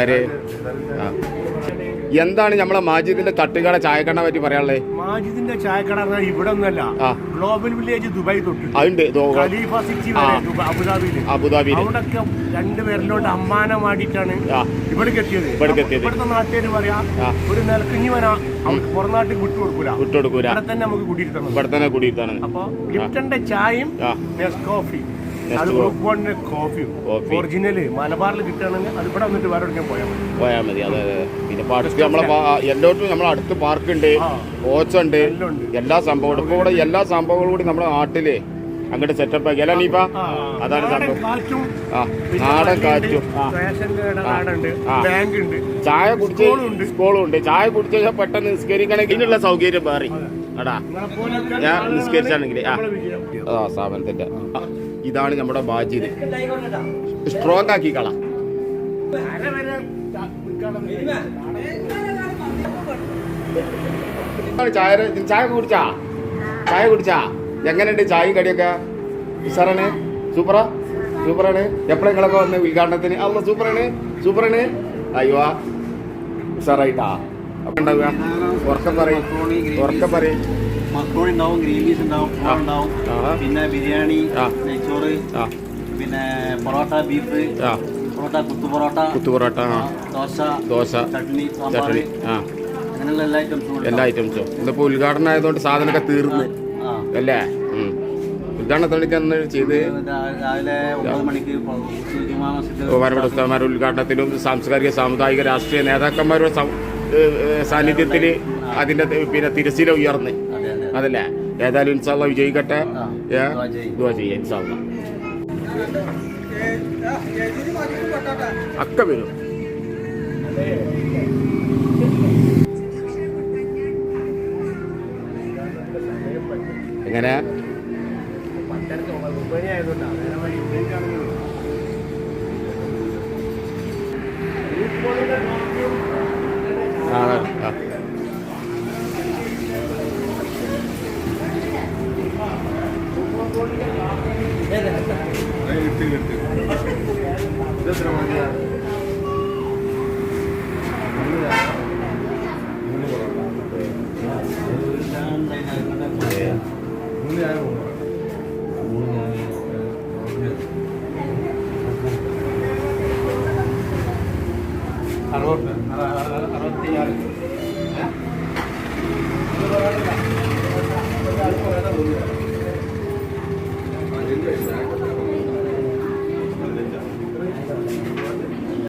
ആര് ആ. എന്താണ് നമ്മളെ മാജിദിന്റെ തട്ടുകട ചായക്കണ്ണ പറ്റി പറയാനുള്ളത് മാജിദിന്റെ ചായക്കട ഇവിടെ ഒന്നല്ല ഗ്ലോബൽ വില്ലേജ് ദുബായ് തൊട്ട്. അതുണ്ട് ഖലീഫ സിറ്റി അവിടൊക്കെ രണ്ടുപേരിലോട്ട് അമ്മാനമാടിയിട്ടാണ് ആ. ഇവിടേക്ക് എത്തിയത് ഇവിടേക്ക് എത്തിയത്. ഇവിടുത്തെ നാട്ടുകാർ പറയാ ഒരു നിലക്കിഞ്ഞി വരാ പുറം നാട്ടിൽ വിട്ടുകൊടുക്കൂല. വിട്ടുകൊടുക്കൂല. ഇവിടെ തന്നെ നമുക്ക് കുടിയിരുത്തണം. ഇവിടെ തന്നെ കുടിയിരുത്താണ്. അപ്പൊ ലിപ്റ്റന്റെ ചായയും ആ. അത് ഗ്രൂപ്പ് വണ് കോഫിയും കോഫി. ഒറിജിനൽ മലബാറിൽ കിട്ടുകയാണെങ്കിൽ അത് ഇവിടെ വന്നിട്ട് വേറെ എവിടേക്കും പോയാൽ മതി. പോയാൽ മതി അതെ അതെ. പിന്നെ അടുത്ത് നമ്മളെ എല്ലായിടത്തും നമ്മളെ അടുത്ത് പാർക്ക് ഉണ്ട് ആ. കോച്ചുണ്ട് എല്ലാം സംഭവങ്ങളും ഇവിടെ എല്ലാ സംഭവങ്ങളും കൂടി നമ്മുടെ നാട്ടിൽ അങ്ങോട്ട് സെറ്റപ്പ് ആക്കി. അല്ല നീപ്പ അതാണ് സംഭവം. കാറ്റും ആ നാടൻ കാറ്റും. ചായ കുടിച്ച് സ്കൂളും ഉണ്ട്. ചായ കുടിച്ചാൽ കഴിഞ്ഞാൽ പെട്ടെന്ന് നിസ്കരിക്കണമെങ്കിൽ ഇതിനുള്ള സൗകര്യം വേറെ നിങ്ങളെപ്പോലൊക്കെ ഞാൻ നിസ്കരിച്ചാണെങ്കിൽ ആ. ആ ഇതാണ് നമ്മുടെ ബാജിത് സ്ട്രോങ് ആക്കി കള. ചായ ചായ കുടിച്ചാ? ചായ കുടിച്ചാ? എങ്ങനെയുണ്ട് ചായയും കടിയൊക്കെ? സാറാണ് സൂപ്പറാ? സൂപ്പറാണ്. എപ്പോഴും നിങ്ങളൊക്കെ വന്ന് ഉദ്ഘാടനത്തിന്? അല്ല സൂപ്പറാണ്. സൂപ്പറാണ്. അയ്യോ ഉസാറായിട്ടാ അപ്പൊ ഉണ്ടാവുക. ഉറക്കം പറയും. ഉറക്കം പറയും. മക്രോണി ഉണ്ടാവും ഗ്രീൻ പീസ് ഉണ്ടാവും ഉണ്ടാവും പിന്നെ ബിരിയാണി. നെയ്ച്ചോറ് പിന്നെ പൊറോട്ട ബീഫ് പൊറോട്ട കുത്തു പൊറോട്ട കുത്തു പൊറോട്ട ദോശ ദോശ ചട്നി ചട്നി ആ. അങ്ങനെയുള്ള എല്ലാ ഐറ്റംസും എല്ലാ ഐറ്റംസും ഇന്നിപ്പോ ഉദ്ഘാടനം ആയതുകൊണ്ട് സാധനമൊക്കെ തീർന്ന്. അല്ലേ? ഉദ്ഘാടനത്തിലേക്ക് ഉദ്ഘാടനത്തോടെ അന്ന് ചെയ്ത് ജുമാ മസ്ജിദ് ഉദ്ഘാടനത്തിലും സാംസ്കാരിക സാമുദായിക രാഷ്ട്രീയ നേതാക്കന്മാരുടെ സാന്നിധ്യത്തിൽ അതിന്റെ പിന്നെ തിരശ്ശീല ഉയർന്ന്. അതെ അതെ അതല്ലേ? ഏതായാലും ഇൻസാള്ള വിജയിക്കട്ടെ. അക്ക ചെയ്യാം. ഇൻഷാല്ല ഒക്കെ വരും. എങ്ങനെ? அறுபது